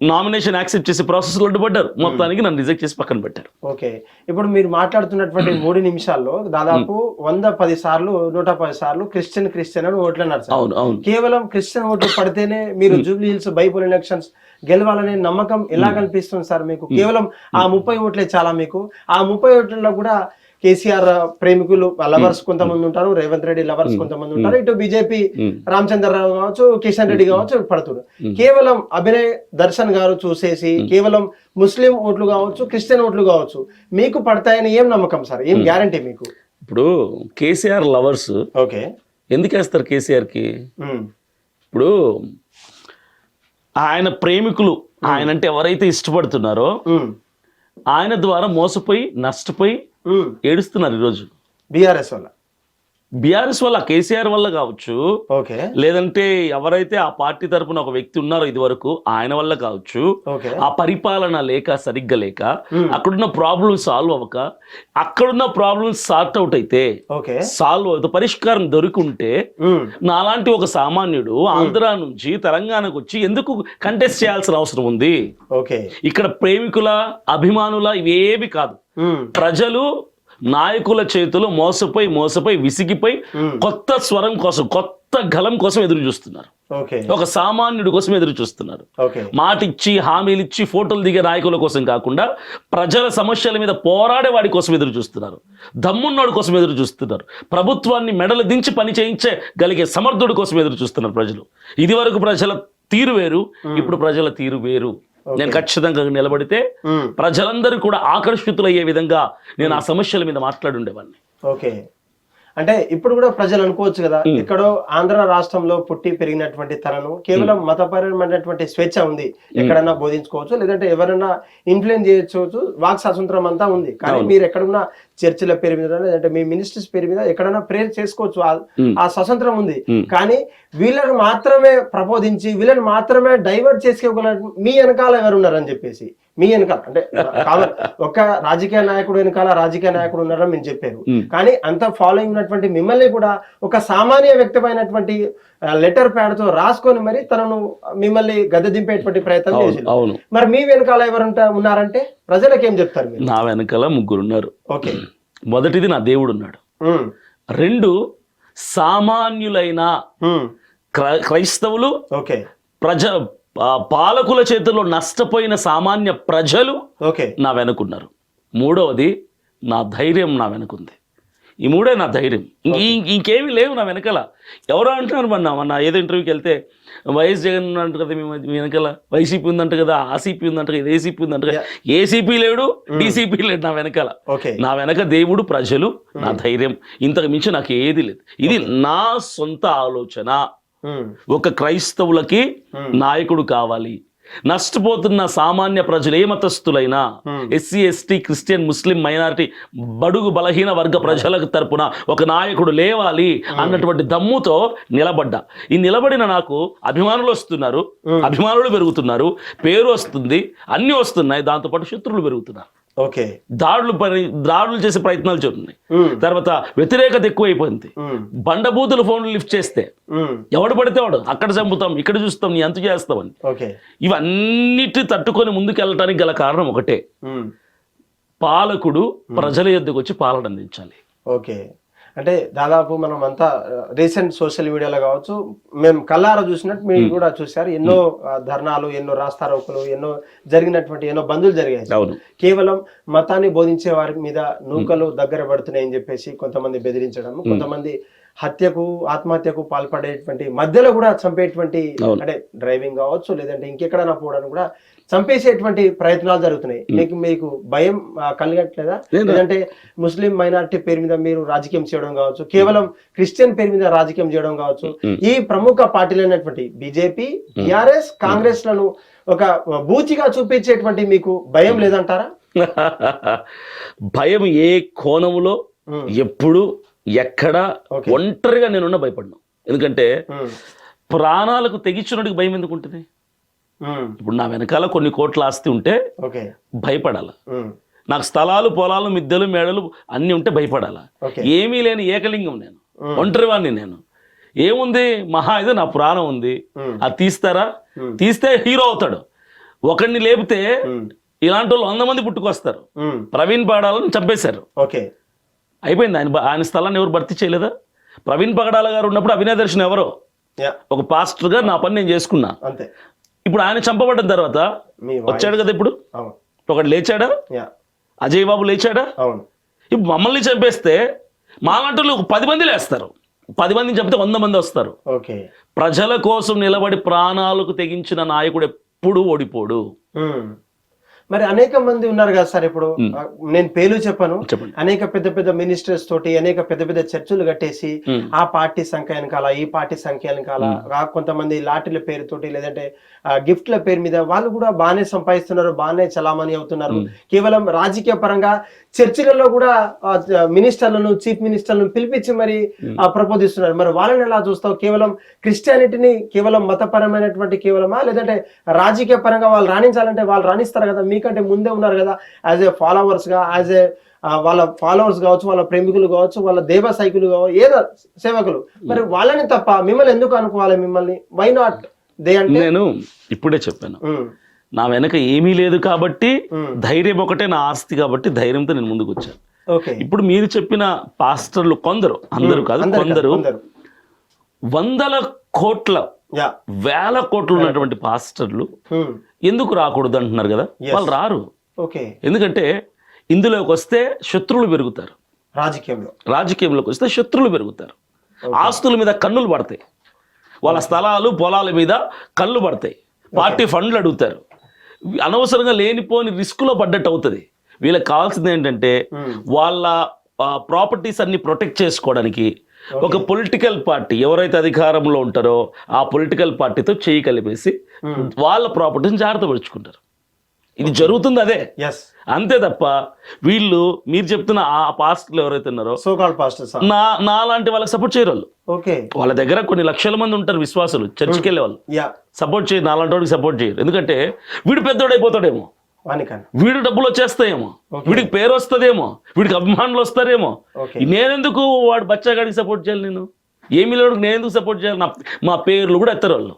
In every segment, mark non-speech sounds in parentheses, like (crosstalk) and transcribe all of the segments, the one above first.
Nomination accept చేసే ప్రాసెస్లో అడ్డుపడ్డారు మొత్తానికి నన్ను రిజెక్ట్ చేసి పక్కన పెట్టారు. ఓకే. ఇప్పుడు మీరు మాట్లాడుతున్నటువంటి మూడు నిమిషాల్లో దాదాపు వంద పది సార్లు నూట పది సార్లు క్రిస్టియన్ క్రిస్టియన్ అని ఓట్లు అన్నారు అవును అవును. కేవలం క్రిస్టియన్ ఓట్లు పడితేనే మీరు జూబ్లీ హిల్స్ బైపోల్ ఎలక్షన్స్ గెలవాలనే నమ్మకం ఎలా కనిపిస్తుంది సార్ మీకు? కేవలం ఆ ముప్పై ఓట్లే చాలా మీకు. ఆ ముప్పై ఓట్లలో కూడా కేసీఆర్ ప్రేమికులు లవర్స్ కొంతమంది ఉంటారు రేవంత్ రెడ్డి లవర్స్ కొంతమంది ఉంటారు. ఇటు బీజేపీ రామచంద్రరావు కావచ్చు కిషన్ రెడ్డి కావచ్చు పడుతున్నారు. కేవలం అభినయ్ దర్శన్ గారు చూసేసి కేవలం ముస్లిం ఓట్లు కావచ్చు క్రిస్టియన్ ఓట్లు కావచ్చు మీకు పడతాయని ఏం నమ్మకం సార్? ఏం గ్యారంటీ మీకు? ఇప్పుడు కేసీఆర్ లవర్స్ ఓకే. ఎందుకు వేస్తారు కేసీఆర్కి ఇప్పుడు ఆయన ప్రేమికులు ఆయన అంటే ఎవరైతే ఇష్టపడుతున్నారో ఆయన ద్వారా మోసపోయి నష్టపోయి ఏడుస్తున్నారు ఈరోజు. బీఆర్ఎస్ వల్ల బీఆర్ఎస్ వల్ల కేసీఆర్ వల్ల కావచ్చు. ఓకే. లేదంటే ఎవరైతే ఆ పార్టీ తరపున ఒక వ్యక్తి ఉన్నారో ఇది వరకు ఆయన వల్ల కావచ్చు. ఆ పరిపాలన లేక సరిగ్గా లేక అక్కడున్న ప్రాబ్లం సాల్వ్ అవ్వక అక్కడున్న ప్రాబ్లం సార్ట్ అవుట్ అయితే సాల్వ్ అవుతే పరిష్కారం దొరికింటే నాలాంటి ఒక సామాన్యుడు ఆంధ్ర నుంచి తెలంగాణకు వచ్చి ఎందుకు కంటెస్ట్ చేయాల్సిన అవసరం ఉంది? ఓకే. ఇక్కడ ప్రేమికుల అభిమానుల ఇవేవి కాదు. ప్రజలు నాయకుల చేతిలో మోసపోయి మోసపోయి విసిగిపోయి కొత్త స్వరం కోసం కొత్త గలం కోసం ఎదురు చూస్తున్నారు. ఒక సామాన్యుడి కోసం ఎదురు చూస్తున్నారు. ఓకే. మాట ఇచ్చి హామీలు ఇచ్చి ఫోటోలు దిగే నాయకుల కోసం కాకుండా ప్రజల సమస్యల మీద పోరాడే వాడి కోసం ఎదురు చూస్తున్నారు. దమ్మున్నోడి కోసం ఎదురు చూస్తున్నారు. ప్రభుత్వాన్ని మెడలు దించి పని చేయించగలిగే సమర్థుడి కోసం ఎదురు చూస్తున్నారు ప్రజలు. ఇది వరకు ప్రజల తీరు వేరు ఇప్పుడు ప్రజల తీరు వేరు. నేను ఖచ్చితంగా నిలబడితే ప్రజలందరూ కూడా ఆకర్షితులయ్యే విధంగా నేను ఆ సమస్యల మీద మాట్లాడుండేవాడిని ఓకే. అంటే ఇప్పుడు కూడా ప్రజలు అనుకోవచ్చు కదా ఎక్కడో ఆంధ్ర రాష్ట్రంలో పుట్టి పెరిగినటువంటి తనను కేవలం మతపరమైనటువంటి స్వేచ్ఛ ఉంది ఎక్కడన్నా బోధించుకోవచ్చు లేదంటే ఎవరైనా ఇన్ఫ్లుయెన్స్ చేయొచ్చు వాక్ స్వాతంత్రం అంతా ఉంది. కానీ మీరు ఎక్కడున్నా చర్చిల పేరు మీద లేదంటే మీ మినిస్టర్స్ పేరు మీద ఎక్కడన్నా ప్రేర్ చేసుకోవచ్చు ఆ- ఆ స్వతంత్రం ఉంది. కానీ వీళ్ళని మాత్రమే ప్రబోధించి వీళ్ళని మాత్రమే డైవర్ట్ చేసుకోగల మీ వెనకాల ఎవరు ఉన్నారని చెప్పేసి మీ వెనకాల అంటే ఒక రాజకీయ నాయకుడు వెనకాల రాజకీయ నాయకుడు ఉన్నారని మేము చెప్పారు. కానీ అంత ఫాలోయింగ్ ఉన్నటువంటి మిమ్మల్ని కూడా ఒక సామాన్య వ్యక్తమైనటువంటి లెటర్ ప్యాడ్తో రాసుకొని మరి తనను మిమ్మల్ని గద్దె దింపేటువంటి ప్రయత్నం చేసి అవును. మరి మీ వెనకాల ఎవరుంటా ఉన్నారంటే ప్రజలకు ఏం చెప్తారు నా వెనకాల ముగ్గురు ఉన్నారు. ఓకే. మొదటిది నా దేవుడు ఉన్నాడు. రెండు సామాన్యులైన క్రైస్తవులు ఓకే. ప్రజ పాలకుల చేతుల్లో నష్టపోయిన సామాన్య ప్రజలు ఓకే. నా వెనుకున్నారు. మూడవది నా ధైర్యం నా వెనుకుంది. ఈ మూడే నా ధైర్యం. ఇంకేమీ లేవు నా వెనకాల. ఎవరో అంటున్నారు మొన్న మొన్న ఏదో ఇంటర్వ్యూకి వెళ్తే వైఎస్ జగన్ అంట కదా మీ మధ్య- మీ వెనకాల. వైసీపీ ఉందంట కదా ఆసీపీ ఉందంట కదా ఏసీపీ ఉందంట కదా. ఏసీపీ లేడు డీసీపీ లేడు నా వెనకాల. ఓకే. నా వెనక దేవుడు ప్రజలు నా ధైర్యం. ఇంతకు మించి నాకు ఏది లేదు. ఇది నా సొంత ఆలోచన. ఒక క్రైస్తవులకి నాయకుడు కావాలి. నష్టపోతున్న సామాన్య ప్రజలు ఏ మతస్థులైనా SC ST Christian Muslim minority బడుగు బలహీన వర్గ ప్రజలకు తరపున ఒక నాయకుడు లేవాలి అన్నటువంటి దమ్ముతో నిలబడ్డా. ఈ నిలబడిన నాకు అభిమానులు వస్తున్నారు అభిమానులు పెరుగుతున్నారు పేరు వస్తుంది అన్ని వస్తున్నాయి దాంతోపాటు శత్రువులు పెరుగుతున్నారు. ఓకే. దాడులు దాడులు చేసే ప్రయత్నాలు జరుగుతున్నాయి. ఉమ్, తర్వాత వ్యతిరేకత ఎక్కువైపోయింది. బండబూతులు ఫోన్లు లిఫ్ట్ చేస్తే ఎవడు పడితే వాడు అక్కడ చంపుతాం ఇక్కడ చూస్తాం నీ అంతు చేస్తామని. ఓకే. ఇవన్నిటి తట్టుకొని ముందుకు వెళ్ళటానికి గల కారణం ఒకటే. పాలకుడు ప్రజల యొద్దకు వచ్చి పాలన అందించాలి. ఓకే. అంటే దాదాపు మనం అంతా రీసెంట్ సోషల్ మీడియాలో కావచ్చు మేము కల్లారా చూసినట్టు మీరు కూడా చూశారు. ఎన్నో ధర్నాలు ఎన్నో రాస్తారోకులు ఎన్నో జరిగినటువంటి ఎన్నో బంధులు జరిగాయి. కేవలం మతాన్ని బోధించే వారి మీద నూకలు దగ్గర పడుతున్నాయని చెప్పేసి కొంతమంది బెదిరించడం కొంతమంది హత్యకు ఆత్మహత్యకు పాల్పడేటువంటి మధ్యలో కూడా చంపేటువంటి. అంటే డ్రైవింగ్ కావచ్చు లేదంటే ఇంకెక్కడైనా పోవడానికి కూడా చంపేసేటువంటి ప్రయత్నాలు జరుగుతున్నాయి. మీకు మీకు భయం కలిగట్లేదా? లేదు. లేదంటే ముస్లిం మైనారిటీ పేరు మీద మీరు రాజకీయం చేయడం కావచ్చు కేవలం క్రిస్టియన్ పేరు మీద రాజకీయం చేయడం కావచ్చు ఈ ప్రముఖ పార్టీలైనటువంటి బీజేపీ టిఆర్ఎస్ కాంగ్రెస్లను ఒక బూచిగా చూపించేటువంటి మీకు భయం లేదంటారా? (laughs) భయం ఏ కోణములో ఉమ్, ఎప్పుడు ఎక్కడ. ఒంటరిగా నేనున్న భయపడ్ను. ఎందుకంటే ప్రాణాలకు తెగించినోడికి భయం ఎందుకు ఉంటుంది? ఇప్పుడు నా వెనకాల కొన్ని కోట్ల ఆస్తి ఉంటే భయపడాల. నాకు స్థలాలు పొలాలు మిద్దెలు మేడలు అన్నీ ఉంటే భయపడాలా. ఏమీ లేని ఏకలింగం నేను. ఒంటరివాణ్ణి నేను. ఏముంది? మహా అయితే నా ప్రాణం ఉంది. అది తీస్తారా. తీస్తే హీరో అవుతాడు. ఒకరిని లేపితే ఇలాంటి వాళ్ళు వంద మంది పుట్టుకొస్తారు. ప్రవీణ్ పగడాలను చంపేశారు. ఓకే. అయిపోయింది. ఆయన ఆయన స్థలాన్ని ఎవరు భర్తీ చేయలేదా? ప్రవీణ్ పగడాల గారు ఉన్నప్పుడు అభినయ దర్శన్ ఎవరో? ఒక పాస్టర్గా నా పని నేను చేసుకున్నా. అంతే. ఇప్పుడు ఆయన చంపబడ్డ తర్వాత. వచ్చాడు కదా ఇప్పుడు? ఒకడు లేచాడా? అజయ్ బాబు లేచాడా? ఇప్పుడు మమ్మల్ని చంపేస్తే మాలాంటి పది మంది లేస్తారు. పది మందిని చంపితే వంద మంది వస్తారు. ఓకే. ప్రజల కోసం నిలబడి ప్రాణాలకు తెగించిన నాయకుడు ఎప్పుడు ఓడిపోడు. మరి అనేక మంది ఉన్నారు కదా సార్ ఇప్పుడు. నేను పేర్లు చెప్పను. అనేక పెద్ద పెద్ద మినిస్టర్స్ తోటి అనేక పెద్ద పెద్ద చర్చలు కట్టేసి. ఆ పార్టీ సంఖ్య వెనకాల ఈ పార్టీ సంఖ్య వెనకాల కొంతమంది లాటరీల పేరుతోటి లేదంటే గిఫ్ట్ల పేరు మీద వాళ్ళు కూడా బాగానే సంపాదిస్తున్నారు బాగానే చలామణి అవుతున్నారు. కేవలం రాజకీయ పరంగా చర్చిలలో కూడా మినిస్టర్లను చీఫ్ మినిస్టర్లను పిలిపించి మరి ఆ, ప్రబోధిస్తున్నారు. మరి వాళ్ళని ఎలా చూస్తావు? కేవలం క్రిస్టియానిటీని కేవలం మతపరమైనటువంటి కేవలమా? లేదంటే రాజకీయ పరంగా వాళ్ళు రాణించాలంటే వాళ్ళు రాణిస్తారు కదా? మీకంటే ముందే ఉన్నారు కదా యాజ్ ఏ ఫాలోవర్స్గా యాజ్ ఏ వాళ్ళ ఫాలోవర్స్ కావచ్చు వాళ్ళ ప్రేమికులు కావచ్చు వాళ్ళ దేవ సైకులు కావచ్చు ఏదో సేవకులు. మరి వాళ్ళని తప్ప మిమ్మల్ని ఎందుకు అనుకోవాలి మిమ్మల్ని? వై నాట్ దే అంటే? నేను ఇప్పుడే చెప్పాను. ఉమ్, నా వెనక ఏమీ లేదు కాబట్టి ఉమ్, ధైర్యం ఒకటే నా ఆస్తి కాబట్టి ధైర్యంతో నేను ముందుకు వచ్చాను ఓకే ఇప్పుడు మీరు చెప్పిన పాస్టర్లు కొందరు అందరూ కాదు అందరు కొందరు వందల కోట్ల వేల కోట్లు ఉన్నటువంటి పాస్టర్లు ఎందుకు రాకూడదు అంటున్నారు కదా. వాళ్ళు రారు. ఓకే ఎందుకంటే ఇందులోకి వస్తే శత్రువులు పెరుగుతారు. రాజకీయంలో. రాజకీయంలోకి వస్తే శత్రువులు పెరుగుతారు. ఆస్తుల మీద కన్నులు పడతాయి. వాళ్ళ స్థలాలు పొలాల మీద కళ్ళు పడతాయి. పార్టీ ఫండ్లు అడుగుతారు. అనవసరంగా లేనిపోని రిస్కులో పడ్డట్టు అవుతుంది. వీళ్ళకి కావాల్సింది ఏంటంటే ఉమ్, వాళ్ళ ప్రాపర్టీస్ అన్ని ప్రొటెక్ట్ చేసుకోవడానికి ఒక పొలిటికల్ పార్టీ ఎవరైతే అధికారంలో ఉంటారో ఆ పొలిటికల్ పార్టీతో చేయి కలిపేసి ఉమ్, వాళ్ళ ప్రాపర్టీని జాగ్రత్త పరుచుకుంటారు. ఇది జరుగుతుంది అదే. ఎస్ అంతే తప్ప వీళ్ళు మీరు చెప్తున్న ఆ పాస్టర్లు ఎవరైతే ఉన్నారో నా నా లాంటి వాళ్ళకి సపోర్ట్ చేయరు వాళ్ళు ఓకే వాళ్ళ దగ్గర కొన్ని లక్షల మంది ఉంటారు విశ్వాసులు చర్చికి వెళ్ళే వాళ్ళు. యా సపోర్ట్ చేయరు నాలాంటి వాడికి సపోర్ట్ చేయరు. ఎందుకంటే వీడు పెద్దోడైపోతాడేమో వీడు డబ్బులు వచ్చేస్తాయేమో వీడికి పేరు వస్తుందేమో వీడికి అభిమానులు వస్తారేమో నేనెందుకు వాడు బచ్చాగాడికి సపోర్ట్ చేయాలి నేను? ఏమి లేడు నేను ఎందుకు సపోర్ట్ చేయాలి? నా మా పేర్లు కూడా ఎత్తారు వాళ్ళు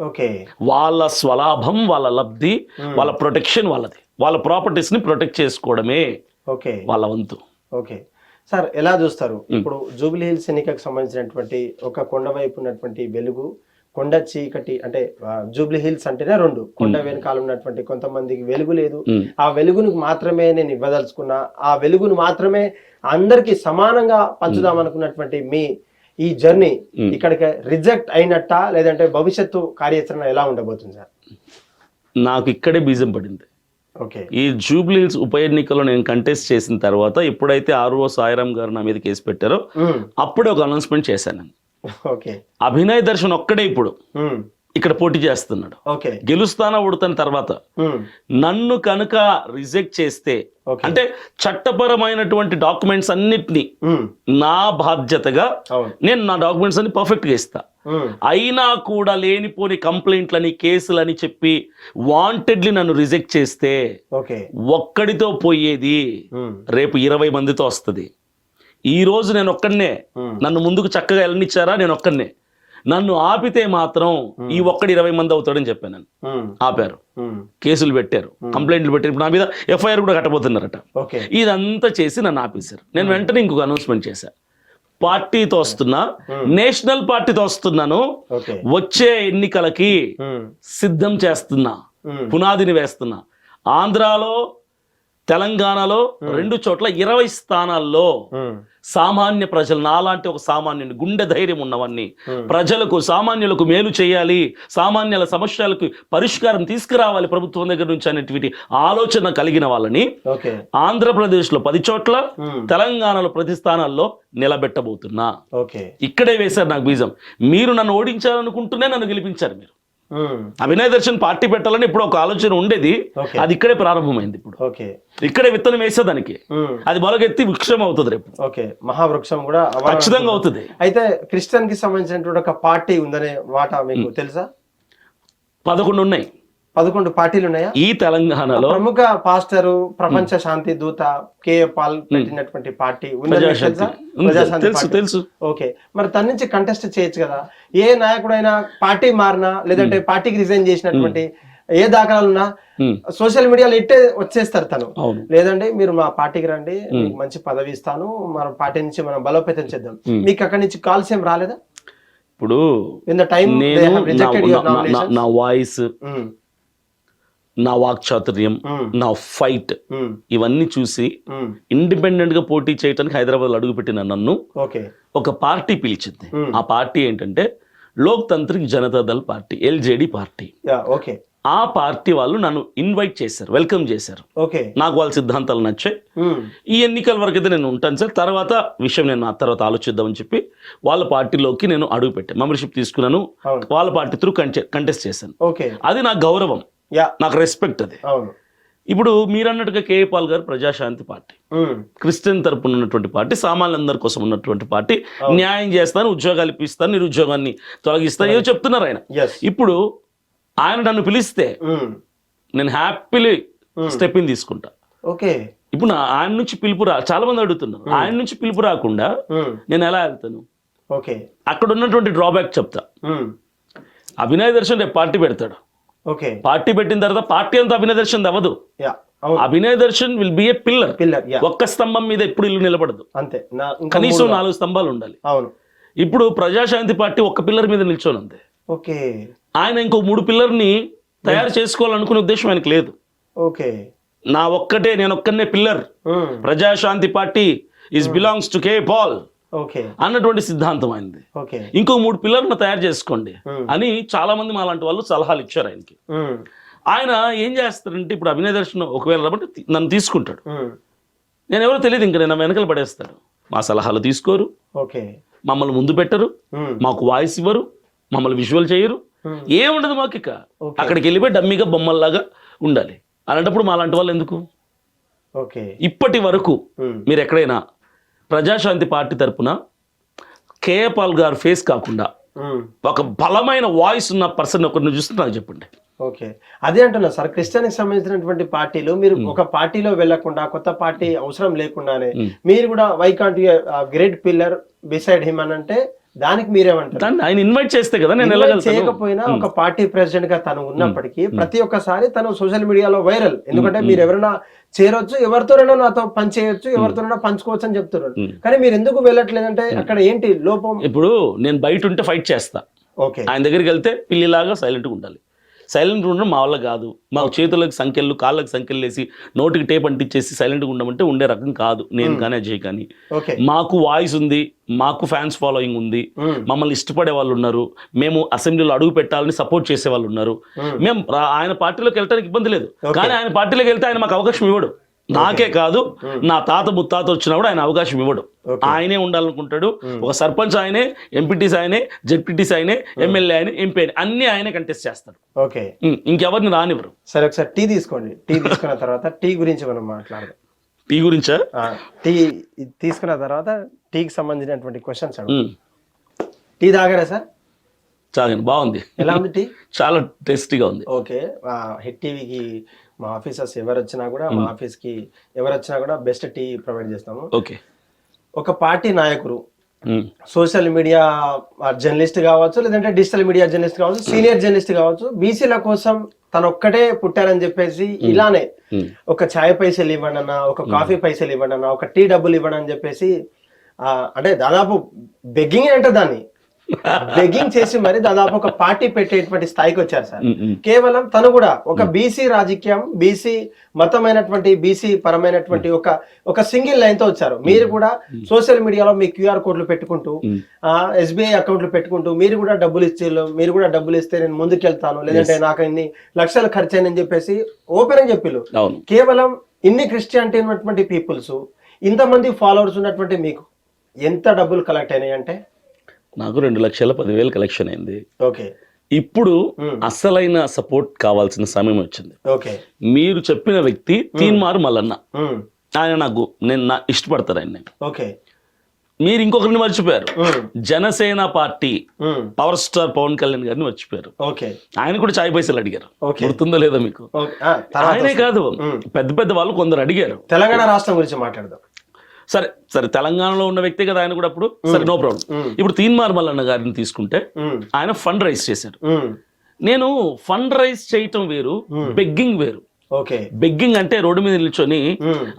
ఓకే. వాళ్ళ స్వలాభం వాళ్ళ లబ్ధి వాళ్ళ ప్రొటెక్షన్ వాళ్ళది. వాళ్ళ ప్రాపర్టీస్ని ప్రొటెక్ట్ చేసుకోవడమే ఓకే. వాళ్ళ వంతు. ఓకే. సార్ ఎలా చూస్తారు? ఇప్పుడు జూబ్లీ హిల్స్ ఎన్నికకు సంబంధించినటువంటి ఒక కొండ వైపు ఉన్నటువంటి వెలుగు కొండ చీకటి అంటే జూబ్లీ హిల్స్ అంటేనే రెండు. కొండ వెనకాల ఉన్నటువంటి కొంతమందికి వెలుగు లేదు. ఆ వెలుగును మాత్రమే నేను ఇవ్వదలుచుకున్నా. ఆ వెలుగును మాత్రమే అందరికి సమానంగా పంచుదాం అనుకున్నటువంటి మీ ఈ జర్నీ ఇక్కడికి రిజెక్ట్ అయినట్టా లేదంటే భవిష్యత్తు కార్యాచరణ ఎలా ఉండబోతుంది సార్? నాకు ఇక్కడే బీజం పడింది. ఓకే. ఈ జూబ్లీహిల్స్ ఉప ఎన్నికలో నేను కంటెస్ట్ చేసిన తర్వాత ఎప్పుడైతే ఆర్ఓ సాయిరామ్ గారు నా మీద కేసు పెట్టారో అప్పుడే ఒక అనౌన్స్మెంట్ చేశాను ఓకే. అభినయ్ దర్శన్ ఒక్కడే ఇప్పుడు ఇక్కడ పోటీ చేస్తున్నాడు. గెలుస్తానా ఓడుతాన తర్వాత నన్ను కనుక రిజెక్ట్ చేస్తే అంటే చట్టపరమైనటువంటి డాక్యుమెంట్స్ అన్నిటినీ నా బాధ్యతగా నేను నా డాక్యుమెంట్స్ అన్ని పర్ఫెక్ట్గా ఇస్తా. ఉమ్, అయినా కూడా లేనిపోని కంప్లైంట్లని కేసులని చెప్పి వాంటెడ్లీ నన్ను రిజెక్ట్ చేస్తే ఒక్కడితో పోయేది రేపు ఇరవై మందితో వస్తుంది. ఈ రోజు నేను ఒక్కడనే. నన్ను ముందుకు చక్కగా వెళ్ళనిచ్చారా నేను ఒక్కడనే. నన్ను ఆపితే మాత్రం ఈ ఒక్కడు ఇరవై మంది అవుతాడని చెప్పాను నేను. ఆపారు. కేసులు పెట్టారు. కంప్లైంట్లు పెట్టారు. ఇప్పుడు నా మీద ఎఫ్ఐఆర్ కూడా కట్టబోతున్నారట. ఇదంతా చేసి నన్ను ఆపేశారు. నేను వెంటనే ఇంకొక అనౌన్స్మెంట్ చేశా. పార్టీతో వస్తున్నా. నేషనల్ పార్టీతో వస్తున్నాను. వచ్చే ఎన్నికలకి సిద్ధం చేస్తున్నా. పునాదిని వేస్తున్నా. ఆంధ్రాలో తెలంగాణలో రెండు చోట్ల ఇరవై స్థానాల్లో సామాన్య ప్రజలు నాలాంటి ఒక సామాన్యుని గుండె ధైర్యం ఉన్నవన్నీ. ప్రజలకు సామాన్యులకు మేలు చేయాలి సామాన్యుల సమస్యలకు పరిష్కారం తీసుకురావాలి ప్రభుత్వం దగ్గర నుంచి అనేటువంటి ఆలోచన కలిగిన వాళ్ళని ఆంధ్రప్రదేశ్లో పది చోట్ల తెలంగాణలో ప్రతి స్థానాల్లో నిలబెట్టబోతున్నా. ఓకే. ఇక్కడే వేశారు నాకు బీజం. మీరు నన్ను ఓడించాలనుకుంటూనే నన్ను గెలిపించారు మీరు. అభినయ్ దర్శన్ పార్టీ పెట్టాలని ఇప్పుడు ఒక ఆలోచన ఉండేది. అది ఇక్కడే ప్రారంభమైంది ఇప్పుడు. ఓకే ఇక్కడే విత్తనం వేసేదానికి. ఉమ్, అది మొలకెత్తి వృక్షం అవుతుంది రేపు. ఓకే మహావృక్షం కూడా. ఖచ్చితంగా అవుతుంది. అయితే క్రిస్టియన్కి సంబంధించినటువంటి ఒక పార్టీ ఉందనే మాట మీకు తెలుసా? పదకొండు ఉన్నాయి. పదకొండు పార్టీలు ఉన్నాయా? ఈ తెలంగాణలో ప్రముఖ పాస్టరు ప్రపంచ శాంతి దూత కే పాల్ పెట్టినటువంటి పార్టీ తెలుసా? తెలుసు ఓకే. మరి తన నుంచి కంటెస్ట్ చేయొచ్చు కదా. ఏ నాయకుడైనా పార్టీ మారినా లేదంటే పార్టీకి రిజైన్ చేసినటువంటి ఏ దాఖలాలు ఉన్నా ఉమ్, సోషల్ మీడియాలో ఇట్టే వచ్చేస్తారు తను. లేదండి మీరు మా పార్టీకి రండి మంచి పదవి ఇస్తాను మన పార్టీ నుంచి మనం బలోపేతం చేద్దాం. మీకు అక్కడి నుంచి కాల్స్ ఏం రాలేదా? ఇప్పుడు ఇన్ ద టైం నేను రిజెక్టెడ్ నా- వాయిస్. నా వాక్చాతుర్యం నా ఫైట్ ఇవన్నీ చూసి. ఇండిపెండెంట్గా పోటీ చేయడానికి హైదరాబాద్ అడుగుపెట్టిన నన్ను ఓకే. ఒక పార్టీ పిలిచింది. ఆ పార్టీ ఏంటంటే Lok Tantrik Janata Dal party LJD party. ఆ పార్టీ వాళ్ళు నన్ను ఇన్వైట్ చేశారు వెల్కమ్ చేశారు. ఓకే. నాకు వాళ్ళ సిద్ధాంతాలు నచ్చాయి. ఈ ఎన్నికల వరకు అయితే నేను ఉంటాను సార్. తర్వాత విషయం నేను ఆ తర్వాత ఆలోచిద్దామని చెప్పి వాళ్ళ పార్టీలోకి నేను అడుగు పెట్టాను మెంబర్షిప్ తీసుకున్నాను వాళ్ళ పార్టీ త్రూ కంటెస్ట్ చేశాను. ఓకే. అది నాకు గౌరవం. నాకు రెస్పెక్ట్ అది. ఇప్పుడు మీరు అన్నట్టుగా కేఏ పాల్ గారు ప్రజాశాంతి పార్టీ. క్రిస్టియన్ తరపున ఉన్నటువంటి పార్టీ సామాన్యులందరి కోసం ఉన్నటువంటి పార్టీ. న్యాయం చేస్తాను ఉద్యోగాలు ఇప్పిస్తాను నిరుద్యోగాన్ని తొలగిస్తాను ఏదో చెప్తున్నారు ఆయన. ఇప్పుడు ఆయన నన్ను పిలిస్తే. నేను హ్యాపీలీ స్టెప్ ఇన్ తీసుకుంటా. ఓకే. ఇప్పుడు ఆయన నుంచి పిలుపు రా చాలా మంది అడుగుతున్నారు ఆయన నుంచి పిలుపు రాకుండా. నేను ఎలా వెళ్తాను? ఓకే. అక్కడ ఉన్నటువంటి డ్రాబ్యాక్ చెప్తా. అభినయ దర్శన్ రేపు పార్టీ పెడతాడు. ఓకే. పార్టీ పెట్టిన తర్వాత పార్టీ అంతా అభినయ దర్శన్ అవ్వదు. Abhinaya Darshan will be a pillar pillar ఒక్క స్తంభం మీద ఎప్పుడు ఇల్లు నిలబడదు. అంతే. కనీసం నాలుగు స్తంభాలు ఉండాలి. అవును. ఇప్పుడు ప్రజాశాంతి పార్టీ ఒక్క పిల్లర్ మీద నిల్చొని ఉంది. ఓకే. ఆయన ఇంకో మూడు పిల్లర్ని తయారు చేసుకోవాలనుకునే ఉద్దేశం ఆయనకు లేదు. ఓకే. నా ఒక్కటే నేను ఒక్కనే pillar Hmm. Prajashanti party is belongs to K Paul అన్నటువంటి సిద్ధాంతం ఓకే. ఇంకో మూడు పిల్లర్లను తయారు చేసుకోండి. అని చాలా మంది మా లాంటి వాళ్ళు సలహాలు ఇచ్చారు ఆయనకి. ఆయన ఏం చేస్తారంటే ఇప్పుడు అభినయ దర్శనం ఒకవేళ నన్ను తీసుకుంటాడు. నేను ఎవరో తెలియదు ఇంకా నేను వెనకలు పడేస్తాడు మా సలహాలు తీసుకోరు. ఓకే. మమ్మల్ని ముందు పెట్టరు. మాకు వాయిస్ ఇవ్వరు. మమ్మల్ని విజువల్ చేయరు. ఏముండదు మాకు ఇక. అక్కడికి వెళ్ళిపోయి డమ్మీగా బొమ్మల్లాగా ఉండాలి. అలాంటప్పుడు మా లాంటి వాళ్ళు ఎందుకు? ఓకే. ఇప్పటి వరకు. మీరు ఎక్కడైనా ప్రజాశాంతి పార్టీ తరపున కేఏ పాల్ గారు ఫేస్ కాకుండా. ఒక బలమైన వాయిస్ ఉన్న పర్సన్ ఒకరిని చూస్తే నాకు చెప్పండి. ఓకే. అదే అంటున్నా సార్ క్రిస్టియన్కి సంబంధించినటువంటి పార్టీలు మీరు ఒక పార్టీలో వెళ్ళకుండా కొత్త పార్టీ అవసరం లేకుండానే మీరు కూడా why can't great pillar beside him అని అంటే దానికి మీరేమంటారు? దాన్ని ఆయన ఇన్వైట్ చేస్తే కదా నేను చేయకపోయినా ఒక పార్టీ ప్రెసిడెంట్గా తను ఉన్నప్పటికీ ప్రతి ఒక్కసారి తను సోషల్ మీడియాలో వైరల్ ఎందుకంటే మీరు ఎవరైనా చేరొచ్చు ఎవరితోనైనా నాతో పని చేయొచ్చు ఎవరితోనైనా పంచుకోవచ్చు అని చెప్తున్నారు కానీ మీరు ఎందుకు వెళ్ళట్లేదంటే అక్కడ ఏంటి లోపం? ఇప్పుడు నేను బయట ఉంటే ఫైట్ చేస్తా. ఓకే. ఆయన దగ్గరికి వెళ్తే పిల్లిలాగా సైలెంట్గా ఉండాలి. సైలెంట్ ఉండడం మా వల్ల కాదు. మాకు చేతులకు సంఖ్యలు కాళ్ళకి సంఖ్యలు వేసి నోటికి టేప్ అంటించేసి సైలెంట్గా ఉండమంటే ఉండే రకం కాదు. నేను కానీ అజయ్ కానీ. మాకు వాయిస్ ఉంది మాకు ఫ్యాన్స్ ఫాలోయింగ్ ఉంది. మమ్మల్ని ఇష్టపడే వాళ్ళు ఉన్నారు మేము అసెంబ్లీలో అడుగు పెట్టాలని సపోర్ట్ చేసే వాళ్ళు ఉన్నారు. మేము. ఆయన పార్టీలోకి వెళ్ళడానికి ఇబ్బంది లేదు. కానీ ఆయన పార్టీలోకి వెళ్తే ఆయన మాకు అవకాశం ఇవ్వడు. నాకే కాదు నా తాత ముత్తాత వచ్చినా కూడా ఆయన అవకాశం ఇవ్వడు. ఆయనే ఉండాలనుకుంటాడు. ఒక సర్పంచ్ ఆయనే ఎంపీటీస్ ఆయనే జెడ్పీటీస్ ఆయనే ఎమ్మెల్యే ఆయనే ఎంపీ ఆయనే అన్ని ఆయనే కంటెస్ట్ చేస్తాడు. ఓకే. ఇంకెవరిని రానివ్వరు. సరే ఒకసారి టీ తీసుకోండి. టీ తీసుకున్న తర్వాత టీ గురించి మనం మాట్లాడదాం. టీ గురించా? టీ తీసుకున్న తర్వాత టీకి సంబంధించినటువంటి క్వశ్చన్స్ టీ తాగారా సార్? చాలండి బాగుంది. ఎలా ఉంది టీ? చాలా టేస్టీగా ఉంది. ఓకే. హిట్ టీవీకి మా ఆఫీసర్స్ ఎవరు వచ్చినా కూడా మా ఆఫీస్కి ఎవరు వచ్చినా కూడా బెస్ట్ టీ ప్రొవైడ్ చేస్తాము. ఓకే. ఒక పార్టీ నాయకుడు సోషల్ మీడియా జర్నలిస్ట్ కావచ్చు లేదంటే డిజిటల్ మీడియా జర్నలిస్ట్ కావచ్చు సీనియర్ జర్నలిస్ట్ కావచ్చు బీసీల కోసం తను ఒక్కటే పుట్టారని చెప్పేసి ఇలానే. ఒక ఛాయ్ పైసలు ఇవ్వండి అన్న ఒక కాఫీ పైసలు ఇవ్వండి అన్న ఒక టీ డబ్బులు ఇవ్వండి అని చెప్పేసి అంటే దాదాపు బెగ్గింగ్ అంటే దాన్ని. బెగ్గింగ్ చేసి మరి దాదాపు ఒక పార్టీ పెట్టేటువంటి స్థాయికి వచ్చారు సార్. కేవలం తను కూడా ఒక బీసీ రాజకీయం బీసీ మతమైనటువంటి బీసీ పరమైనటువంటి ఒక ఒక సింగిల్ లైన్తో వచ్చారు. మీరు కూడా సోషల్ మీడియాలో మీ క్యూఆర్ కోడ్లు పెట్టుకుంటూ ఎస్బీఐ అకౌంట్లు పెట్టుకుంటూ మీరు కూడా డబ్బులు ఇచ్చే మీరు కూడా డబ్బులు ఇస్తే నేను ముందుకెళ్తాను లేదంటే నాకు ఇన్ని లక్షలు ఖర్చు అయిందని చెప్పేసి ఓపెన్ అని అవును. కేవలం ఇన్ని క్రిస్టియానిటీ ఉన్నటువంటి పీపుల్స్ ఇంతమంది ఫాలోవర్స్ ఉన్నటువంటి మీకు ఎంత డబ్బులు కలెక్ట్ అయినాయి అంటే నాకు రెండు లక్షల పదివేలు కలెక్షన్ అయింది. ఓకే. ఇప్పుడు. అసలైన సపోర్ట్ కావాల్సిన సమయం వచ్చింది. ఓకే. మీరు చెప్పిన వ్యక్తి తీన్మారు మల్లన్న. ఆయన నాకు నేను నా ఇష్టపడతారు ఆయన ఓకే. మీరు ఇంకొకరిని మర్చిపోయారు. Janasena party power star Pawan Kalyan గారిని మర్చిపోయారు. ఆయన కూడా చాయ్ పైసలు అడిగారు. గుర్తుందో లేదో మీకు? ఆయనే కాదు. పెద్ద పెద్ద వాళ్ళు కొందరు అడిగారు. తెలంగాణ రాష్ట్రం గురించి మాట్లాడదాం. సరే సరే తెలంగాణలో ఉన్న వ్యక్తి కదా ఆయన కూడా అప్పుడు? సరే నో ప్రాబ్లం. ఇప్పుడు తీన్మార్ మల్లన్న గారిని తీసుకుంటే ఆయన ఫండ్ రైజ్ చేశారు నేను ఫండ్ రైజ్ చేయటం వేరు బెగ్గింగ్ వేరు. ఓకే. బెగ్గింగ్ అంటే రోడ్డు మీద నిల్చొని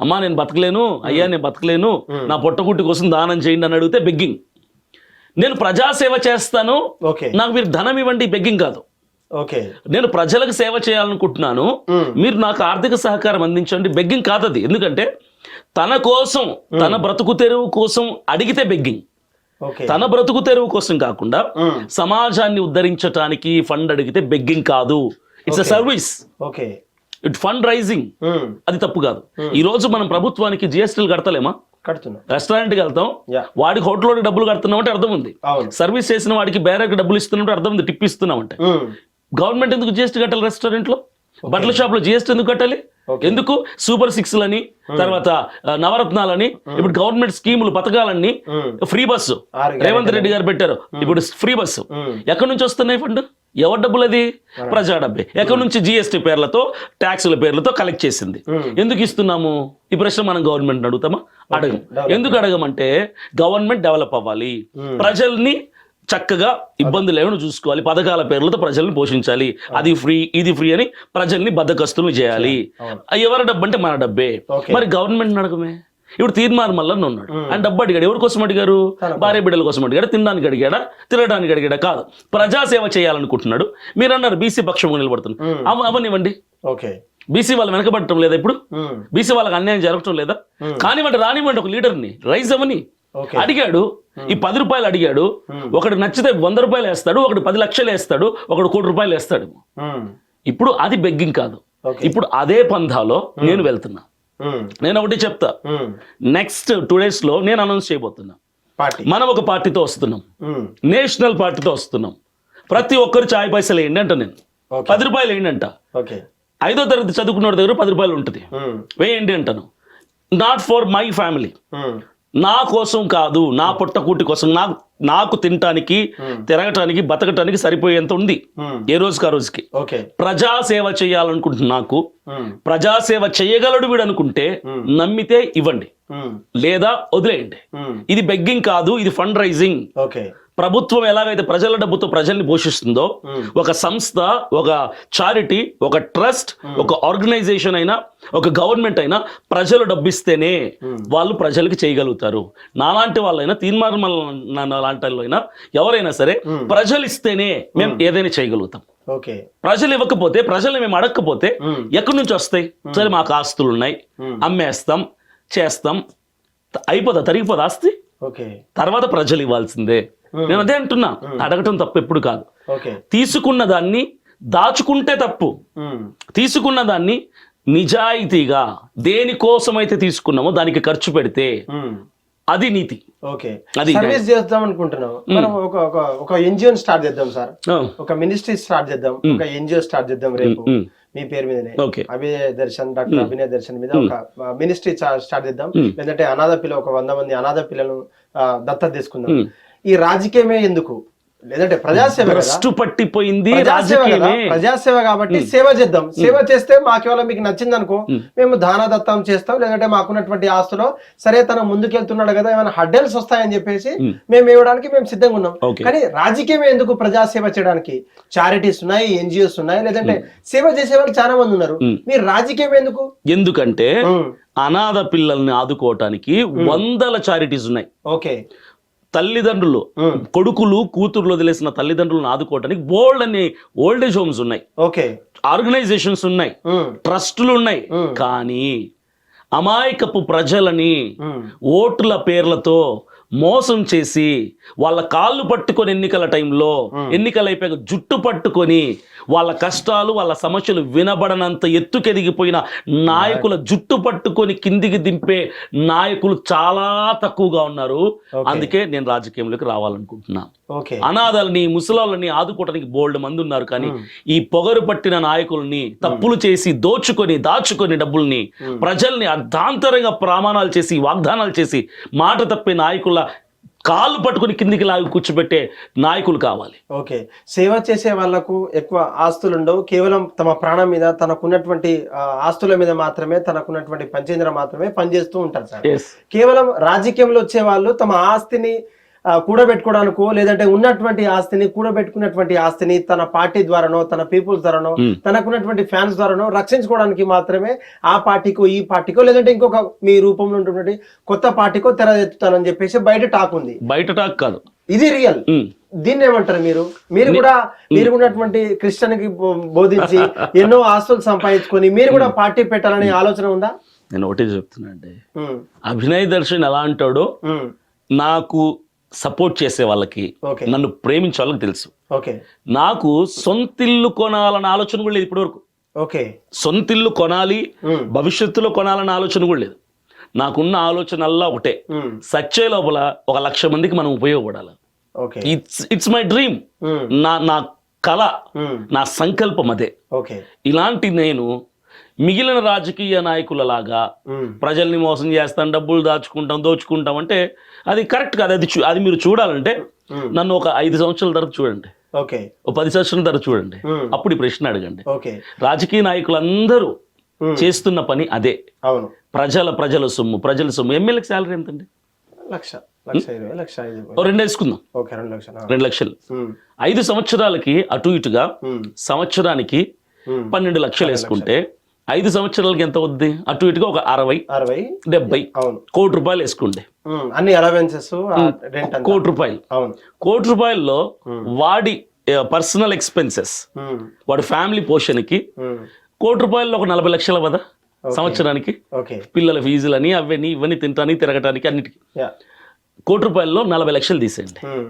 అమ్మా నేను బతకలేను అయ్యా నేను బతకలేను నా పొట్టకుట్టి కోసం దానం చేయండి అని అడిగితే బెగ్గింగ్ నేను ప్రజాసేవ చేస్తాను ఓకే. నాకు మీరు ధనం ఇవ్వండి బెగ్గింగ్ కాదు. ఓకే. నేను ప్రజలకు సేవ చేయాలనుకుంటున్నాను మీరు నాకు ఆర్థిక సహకారం అందించండి బెగ్గింగ్ కాదది. ఎందుకంటే తన కోసం తన బ్రతుకు తెరువు కోసం అడిగితే బెగ్గింగ్. తన బ్రతుకు తెరువు కోసం కాకుండా సమాజాన్ని ఉద్ధరించడానికి ఫండ్ అడిగితే బెగ్గింగ్ కాదు. It's a service okay. It fund raising అది తప్పు కాదు. ఈ రోజు మనం ప్రభుత్వానికి జిఎస్టీలు కడతలేమా? కడుతున్నా. రెస్టారెంట్కి వెళ్తాం. వాడికి హోటల్లోకి డబ్బులు కడుతున్నాం అంటే అర్థం ఉంది సర్వీస్ చేసిన వాడికి బేరేకి డబ్బులు ఇస్తున్నట్టు అర్థం ఉంది టిప్ ఇస్తున్నాం అంటే గవర్నమెంట్ ఎందుకు జిఎస్టీ కట్టాలి రెస్టారెంట్లో బట్టల షాప్లో జిఎస్టీ ఎందుకు కట్టాలి. ఎందుకు? సూపర్ సిక్స్లని తర్వాత ఆ, నవరత్నాలని ఇప్పుడు గవర్నమెంట్ స్కీములు పథకాలన్నీ ఫ్రీ బస్సు. రేవంత్ రెడ్డి గారు పెట్టారు. ఇప్పుడు ఫ్రీ బస్సు. ఎక్కడి నుంచి వస్తున్నాయి ఫండ్? ఎవరి డబ్బులు అది ప్రజా డబ్బే. ఎక్కడి నుంచి జిఎస్టీ పేర్లతో ట్యాక్సుల పేర్లతో కలెక్ట్ చేసింది? ఎందుకు ఇస్తున్నాము? ఈ ప్రశ్న మనం గవర్నమెంట్ అడుగుతామా? అడగం. ఎందుకు అడగమంటే గవర్నమెంట్ డెవలప్ అవ్వాలి. ప్రజల్ని చక్కగా ఇబ్బందులు ఏమైనా చూసుకోవాలి. పథకాల పేర్లతో ప్రజల్ని పోషించాలి. అది ఫ్రీ ఇది ఫ్రీ అని ప్రజల్ని బద్దకస్తులు చేయాలి. అవును. ఎవరి డబ్బు అంటే మన డబ్బే. మరి గవర్నమెంట్ అడగమే ఇప్పుడు తీర్మానం మల్లన్న ఉన్నాడు ఆయన డబ్బు అడిగాడు. ఎవరి కోసం అడిగారు? భార్య బిడ్డల కోసం అడిగాడు? తినడానికి అడిగాడా? తినడానికి అడిగాడా? కాదు. ప్రజాసేవ చేయాలనుకుంటున్నాడు. మీరు అన్నారు బీసీ పక్షంగా నిలబడుతున్నారు అవనివ్వండి. ఓకే. బీసీ వాళ్ళు వెనకబడటం లేదా ఇప్పుడు? బీసీ వాళ్ళకి అన్యాయం జరగటం లేదా. కానివ్వండి రానివ్వండి ఒక లీడర్ని. రైజ్ అవ్వని. ఓకే అడిగాడు ఈ పది రూపాయలు అడిగాడు. ఒకడు నచ్చితే వంద రూపాయలు వేస్తాడు ఒకడు పది లక్షలు వేస్తాడు ఒకడు కోటి రూపాయలు వేస్తాడు. ఇప్పుడు అది బెగ్గింగ్ కాదు. ఇప్పుడు అదే పంధాలో నేను వెళ్తున్నా. నేను ఒకటి చెప్తా. నెక్స్ట్ టూ డేస్లో నేను అనౌన్స్ చేయబోతున్నా. మనం ఒక పార్టీతో వస్తున్నాం. నేషనల్ పార్టీతో వస్తున్నాం. ప్రతి ఒక్కరు చాయ్ పైసలు వేయండి అంట నేను పది రూపాయలు వేయండి అంట ఐదో తరగతి చదువుకున్న దగ్గర పది రూపాయలు ఉంటుంది. వేయండి అంటాను. నాట్ ఫర్ మై ఫ్యామిలీ నా కోసం కాదు నా పుట్టకూటి కోసం నా నాకు తినటానికి Hmm. తిరగటానికి బతకటానికి సరిపోయేంత ఉంది. ఉమ్, ఏ రోజుకి ఆ రోజుకి. ప్రజాసేవ చేయాలనుకుంటున్న నాకు. ఉమ్, ప్రజాసేవ చేయగలడు వీడు అనుకుంటే Hmm. నమ్మితే ఇవ్వండి. లేదా వదిలేయండి. ఇది బెగ్గింగ్ కాదు ఇది ఫండ్ రైజింగ్. ఓకే ప్రభుత్వం ఎలాగైతే ప్రజల డబ్బుతో ప్రజల్ని పోషిస్తుందో ఒక సంస్థ ఒక చారిటీ ఒక ట్రస్ట్ ఒక ఆర్గనైజేషన్ అయినా ఒక గవర్నమెంట్ అయినా ప్రజలు డబ్బిస్తేనే. వాళ్ళు ప్రజలకి చేయగలుగుతారు. నాలాంటి వాళ్ళైనా తీర్మానం లాంటి వాళ్ళైనా ఎవరైనా సరే. ప్రజలు ఇస్తేనే మేము. ఏదైనా చేయగలుగుతాం. ఓకే. ప్రజలు ఇవ్వకపోతే ప్రజలు మేము అడగకపోతే ఎక్కడి నుంచి వస్తాయి? సరే మాకు ఆస్తులు ఉన్నాయి అమ్మేస్తాం చేస్తాం అయిపోదా తరిగిపోదా ఆస్తి? ఓకే. తర్వాత ప్రజలు ఇవ్వాల్సిందే. నేను అదే అంటున్నా. అడగటం తప్పు ఎప్పుడు కాదు. ఓకే. తీసుకున్న దాన్ని దాచుకుంటే తప్పు. తీసుకున్న దాన్ని నిజాయితీగా దేనికోసమైతే తీసుకున్నామో దానికి ఖర్చు పెడితే అది నీతి. ఓకే. అది సర్వీస్ చేద్దాం అనుకుంటున్నాం మనం ఒక ఒక ఒక ఎన్జిఓ స్టార్ట్ చేద్దాం సార్. ఒక మినిస్ట్రీ స్టార్ట్ చేద్దాం. ఒక ఎన్జిఓ స్టార్ట్ చేద్దాం రేపు. మీ పేరు మీదనే. అభినయ దర్శన్ డాక్టర్ అభినయ దర్శన్ మీద ఒక మినిస్ట్రీ స్టార్ట్ చేద్దాం. లేదంటే అనాథ పిల్ల ఒక వంద మంది అనాథ పిల్లలను ఆ, దత్తత తీసుకుందాం. ఈ రాజకీయమే ఎందుకు? లేదంటే ప్రజాసేవ పట్టిపోయింది ప్రజాసేవ రాజకీయమే. కాబట్టి సేవ చేద్దాం. సేవ చేస్తే మాకేవాళ్ళ మీకు నచ్చింది అనుకో మేము దాన దత్తం చేస్తాం. లేదంటే మాకున్నటువంటి ఆస్తులో సరే తన ముందుకెళ్తున్నాడు కదా ఏమైనా హడ్డల్స్ వస్తాయని చెప్పేసి. మేము ఇవ్వడానికి మేము సిద్ధంగా ఉన్నాం. కానీ రాజకీయం ఎందుకు ప్రజాసేవ చేయడానికి? చారిటీస్ ఉన్నాయి ఎన్జిఓస్ ఉన్నాయి లేదంటే సేవ చేసే వాళ్ళు చాలా మంది ఉన్నారు. మీరు రాజకీయం ఎందుకు? ఎందుకంటే అనాథ పిల్లల్ని ఆదుకోవటానికి వందల చారిటీస్ ఉన్నాయి. ఓకే. తల్లిదండ్రులు కొడుకులు కూతుర్లు వదిలేసిన తల్లిదండ్రులను ఆదుకోవటానికి బోల్డ్ అని ఓల్డ్ ఏజ్ హోమ్స్ ఉన్నాయి. ఓకే. ఆర్గనైజేషన్స్ ఉన్నాయి. ట్రస్టులు ఉన్నాయి. కానీ అమాయకపు ప్రజలని ఓట్ల పేర్లతో మోసం చేసి వాళ్ళ కాళ్ళు పట్టుకొని ఎన్నికల టైంలో ఎన్నికలు అయిపోయాక జుట్టు పట్టుకొని వాళ్ళ కష్టాలు వాళ్ళ సమస్యలు వినబడనంత ఎత్తుకెదిగిపోయిన నాయకుల జుట్టు పట్టుకొని కిందికి దింపే నాయకులు చాలా తక్కువగా ఉన్నారు. అందుకే నేను రాజకీయంలోకి రావాలనుకుంటున్నా. ఓకే. అనాథల్ని ముసలాళ్ళని ఆదుకోవడానికి బోల్డ్ మంది ఉన్నారు కానీ ఈ పొగరు పట్టిన నాయకుల్ని తప్పులు చేసి దోచుకొని దాచుకొని డబ్బుల్ని ప్రజల్ని అర్ధాంతరంగా ప్రమాణాలు చేసి వాగ్దానాలు చేసి మాట తప్పే నాయకుల కాళ్ళు పట్టుకుని కిందికి లాగి కూర్చోబెట్టే నాయకులు కావాలి. ఓకే. సేవ చేసే వాళ్ళకు ఎక్కువ ఆస్తులు ఉండవు. కేవలం తమ ప్రాణం మీద తనకున్నటువంటి ఆస్తుల మీద మాత్రమే తనకున్నటువంటి పంచేంద్ర మాత్రమే పనిచేస్తూ ఉంటారు సార్. కేవలం రాజకీయంలో వచ్చే వాళ్ళు తమ ఆస్తిని కూడబెట్టుకోవడానికో లేదంటే ఉన్నటువంటి ఆస్తిని కూడబెట్టుకున్నటువంటి ఆస్తిని తన పార్టీ ద్వారానో తన పీపుల్స్ ద్వారానో. తనకున్నటువంటి ఫ్యాన్స్ ద్వారానో రక్షించుకోవడానికి మాత్రమే ఆ పార్టీకో ఈ పార్టీకో లేదంటే ఇంకొక మీ రూపంలో ఉన్నటువంటి కొత్త పార్టీకో తెరదెత్తుతానని చెప్పేసి బయట టాక్ ఉంది. బయట టాక్ కాదు. ఇది రియల్. దీన్ని ఏమంటారు మీరు? మీరు కూడా మీరు ఉన్నటువంటి క్రిస్టియన్కి బోధించి (laughs) ఎన్నో ఆస్తులు సంపాదించుకొని మీరు కూడా పార్టీ పెట్టాలనే ఆలోచన ఉందా? నేను ఒకటే చెప్తున్నా అండి. అభినయ్ దర్శన్ ఎలా అంటాడో నాకు సపోర్ట్ చేసే వాళ్ళకి నన్ను ప్రేమించే వాళ్ళకి తెలుసు. ఓకే. నాకు సొంతిల్లు కొనాలన్న ఆలోచన కూడా లేదు ఇప్పటివరకు. ఓకే. సొంతిల్లు కొనాలి ఉమ్, భవిష్యత్తులో కొనాలన్న ఆలోచన కూడా లేదు. నాకున్న ఆలోచన అల్లా ఒకటే సచ్చే లోపల ఒక లక్ష మందికి మనం ఉపయోగపడాలి. It's it's my dream. నా నా కళ నా సంకల్పం అదే. ఓకే. ఇలాంటి నేను మిగిలిన రాజకీయ నాయకులలాగా ప్రజల్ని మోసం చేస్తాం డబ్బులు దాచుకుంటాం దోచుకుంటాం అంటే అది కరెక్ట్ కాదు. అది అది మీరు చూడాలంటే నన్ను ఒక ఐదు సంవత్సరాల తర్వాత చూడండి. ఓకే. ఒక పది సంవత్సరాల తర్వాత చూడండి. అప్పుడు ఈ ప్రశ్న అడగండి. ఓకే. రాజకీయ నాయకులందరూ చేస్తున్న పని అదే. అవును. ప్రజల ప్రజల సొమ్ము ప్రజల సొమ్ము. ఎమ్మెల్యేకి శాలరీ ఎంతండి? లక్ష. రెండు వేసుకుందాం. రెండు లక్షలు ఐదు సంవత్సరాలకి అటు ఇటుగా సంవత్సరానికి పన్నెండు లక్షలు వేసుకుంటే ఐదు సంవత్సరాలకి ఎంత అవుద్ది? అటు ఇటుగా ఒక అరవై అరవై. డెబ్బై. కోటి రూపాయలు వేసుకోండి. అన్ని అలవెన్సెస్ కోటి రూపాయలు. కోటి రూపాయల్లో వాడి పర్సనల్ ఎక్స్పెన్సెస్ వాడి ఫ్యామిలీ పోషణకి కోటి రూపాయల్లో ఒక నలభై లక్షల కదా సంవత్సరానికి. పిల్లల ఫీజులని అవన్నీ ఇవన్నీ తినడానికి తిరగటానికి అన్నిటికీ. కోటి రూపాయల్లో నలభై లక్షలు తీసేయండి.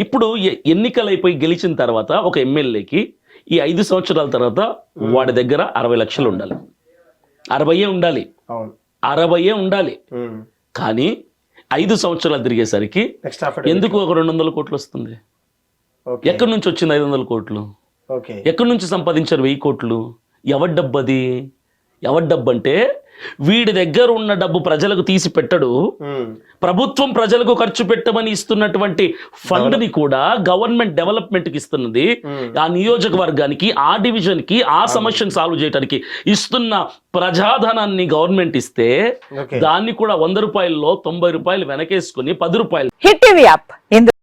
ఇప్పుడు ఎన్నికలు అయిపోయి గెలిచిన తర్వాత ఒక ఎమ్మెల్యేకి ఈ ఐదు సంవత్సరాల తర్వాత వాడి దగ్గర అరవై లక్షలు ఉండాలి. అరవైయే ఉండాలి. అరవైయే ఉండాలి. కానీ ఐదు సంవత్సరాలు తిరిగేసరికి ఎందుకు ఒక రెండు వందల కోట్లు వస్తుంది? ఎక్కడి నుంచి వచ్చింది ఐదు వందల కోట్లు? ఎక్కడి నుంచి సంపాదించారు వెయ్యి కోట్లు? ఎవరి డబ్బు అది? ఎవరి డబ్బు అంటే వీడి దగ్గర ఉన్న డబ్బు ప్రజలకు తీసి పెట్టడు. ప్రభుత్వం ప్రజలకు ఖర్చు పెట్టమని ఇస్తున్నటువంటి ఫండ్ని కూడా గవర్నమెంట్ డెవలప్మెంట్కి ఇస్తున్నది ఆ నియోజకవర్గానికి ఆ డివిజన్కి ఆ సమస్యను సాల్వ్ చేయడానికి ఇస్తున్న ప్రజాధనాన్ని గవర్నమెంట్ ఇస్తే ఓకే. దాన్ని కూడా వంద రూపాయల్లో తొంభై రూపాయలు వెనకేసుకుని పది రూపాయలు హిట్ టీవీ యాప్. ఇందులో